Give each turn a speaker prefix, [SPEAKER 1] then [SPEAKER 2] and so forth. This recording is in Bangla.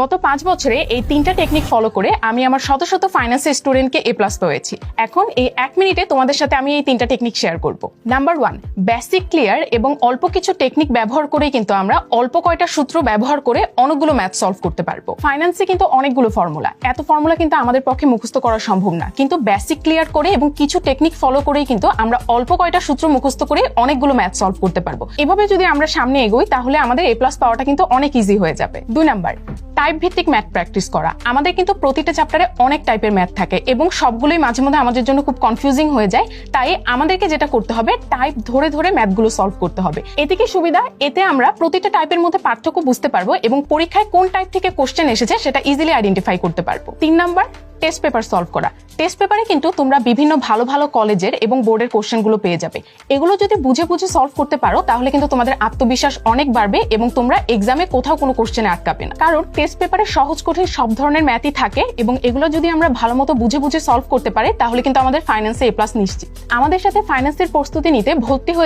[SPEAKER 1] গত পাঁচ বছরে এই তিনটা টেকনিক ফলো করে আমি আমার শত শত ফাইন্যান্সের স্টুডেন্টকে এ প্লাস পেয়েছি। এখন এই এক মিনিটে তোমাদের সাথে আমি এই তিনটা টেকনিক শেয়ার করব। নাম্বার ওয়ান বেসিক ক্লিয়ার এবং অল্প কিছু টেকনিক ব্যবহার করেই কিন্তু আমরা অল্প কয়টা সূত্র ব্যবহার করে অনেকগুলো ম্যাথ সলভ করতে পারব। ফাইন্যান্সে কিন্তু অনেকগুলো ফর্মুলা এত ফর্মুলা কিন্তু আমাদের পক্ষে মুখস্থ করা সম্ভব না। কিন্তু বেসিক ক্লিয়ার করে এবং কিছু টেকনিক ফলো করেই কিন্তু আমরা অল্প কয়টা সূত্র মুখস্থ করে অনেকগুলো ম্যাথ সলভ করতে পারব। এভাবে যদি আমরা সামনে এগোই, তাহলে আমাদের এ প্লাস পাওয়াটা কিন্তু অনেক ইজি হয়ে যাবে। দুই নাম্বার টাইপ ভিত্তিক ম্যাথ প্র্যাকটিস করা। আমাদের কিন্তু প্রতিটা চ্যাপ্টারে অনেক টাইপের ম্যাথ থাকে এবং সবগুলোই মাঝে মধ্যে আমাদের জন্য খুব কনফিউজিং হয়ে যায়। তাই আমাদেরকে যেটা করতে হবে টাইপ ধরে ধরে ম্যাথগুলো সলভ করতে হবে। এতে কি সুবিধা? এতে আমরা প্রতিটা টাইপের মধ্যে পার্থক্য বুঝতে পারব এবং পরীক্ষায় কোন টাইপ থেকে কোশ্চেন এসেছে সেটা ইজিলি আইডেন্টিফাই করতে পারব। তিন নাম্বার টেস্ট পেপার সলভ করা। টেস্ট পেপারে কিন্তু তোমরা বিভিন্ন ভালো ভালো কলেজের এবং বোর্ডের কোশ্চেনগুলো পেয়ে যাবে। এগুলো যদি বুঝে বুঝে সলভ করতে পারো, তাহলে কিন্তু তোমাদের আত্মবিশ্বাস অনেক বাড়বে এবং তোমরা এক্সামে কোথাও কোনো কোশ্চেনে আটকাবে না। কারণ টেস্ট পেপারে সহজ কঠিন সব ধরনের ম্যাথই থাকে এবং এগুলো যদি আমরা ভালো মতো বুঝে বুঝে সলভ করতে পারি, তাহলে কিন্তু আমাদের ফাইন্যান্সে এ প্লাস নিশ্চিত। আমাদের সাথে ফাইন্যান্সের প্রস্তুতি নিতে ভর্তি হয়ে